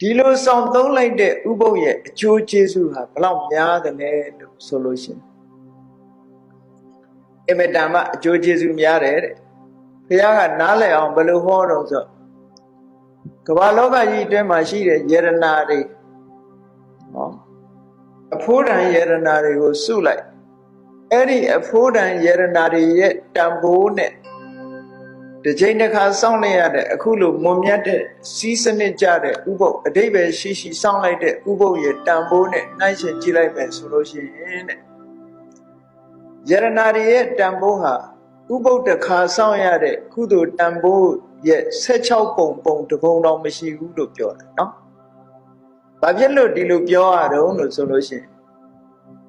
ဒီလိုဆောင်သုံးလိုက်တဲ့ဥပုပ်ရဲ့အကျိုးကျေးဇူးဟာဘလောက်များတယ်လဲလို့ဆိုလို့ရှိရင်အမတန်မှအကျိုးကျေးဇူးများတယ်တဲ့ဘုရားကနားလည်အောင်ဘယ်လိုဟောတော့ဆိုကမ္ဘာလောကကြီးအတွင်းမှာရှိတဲ့ယရနာတွေဟောအဖိုးတန်ယရနာတွေကိုစုလိုက်အဲ့ဒီအဖိုးတန်ယရနာတွေရဲ့တန်ဖိုးနဲ့ တစ်ချိန်တစ်ခါစောင့်လိုက်ရတဲ့အခုလိုမွန်မြတ်တဲ့စီးစနစ်ကြတဲ့ဥပုပ်အတိတ်ပဲရှိရှိစောင့်လိုက်တဲ့ဥပုပ်ရဲ့တန်ဖိုးနဲ့နှိုင်းယှဉ်ကြည့်လိုက်မယ်ဆိုလို့ရှိရင်တဲ့ယရနာရီရဲ့တန်ဖိုးဟာဥပုပ်တစ်ခါစောင့်ရတဲ့ကုသိုလ်တန်ဖိုးရဲ့16ပုံပုံတပုံတော့မရှိဘူးလို့ပြောတယ်နော်။ဘာဖြစ်လို့ဒီလိုပြောရတော့လို့ဆိုလို့ရှိရင်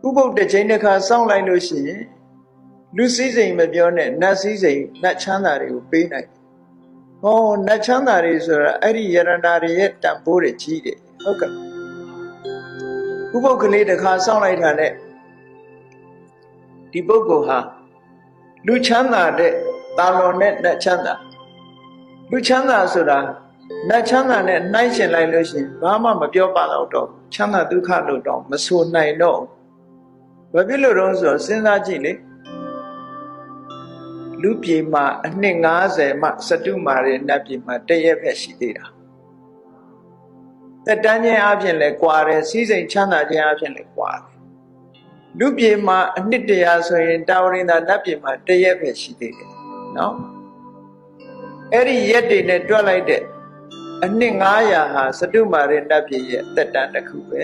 ဥပုပ်တစ်ချိန်တစ်ခါစောင့်လိုက်လို့ရှိရင် လူစည်းစိမ်မပြောနဲ့နတ်စည်းစိမ်နတ်ချမ်းသာတွေကိုပေးနိုင်တယ်။ဟောနတ်ချမ်းသာတွေဆိုတာအဲ့ဒီယရနာတွေရဲ့တန်ဖိုးတွေကြီးတယ်ဟုတ်ကဲ့။ဥပုပ်ကလေးတစ်ခါစောင့်လိုက်တာနဲ့ဒီပုဂ္ဂိုလ်ဟာလူချမ်းသာတဲ့တာလွန်နဲ့နတ်ချမ်းသာလူချမ်းသာဆိုတာနတ်ချမ်းသာနဲ့နှိုင်းရှင်လိုက်လို့ရှိရင်ဘာမှမပြောပါတော့တော့ချမ်းသာဒုက္ခလို့တော့မဆိုနိုင်တော့ဘူးဘာဖြစ်လို့တော့ဆိုတော့စဉ်းစားကြည့်လေ လူပြေမှာအနှစ်90မှစတုမာရဲ့နတ်ပြေမှာတရက်ပဲရှိသေးတာတက်တန်းချင်းအပြင်လဲကွာတယ်စီးစိမ်ချမ်းသာခြင်းအပြင်လဲကွာတယ်လူပြေမှာအနှစ်တရာဆိုရင်တာဝရင်သာနတ်ပြေမှာတရက်ပဲရှိသေးတယ်နော်အဲ့ဒီရက်တွေနဲ့တွက်လိုက်တဲ့အနှစ်900ဟာစတုမာရဲ့နတ်ပြေရဲ့တက်တန်းတစ်ခုပဲ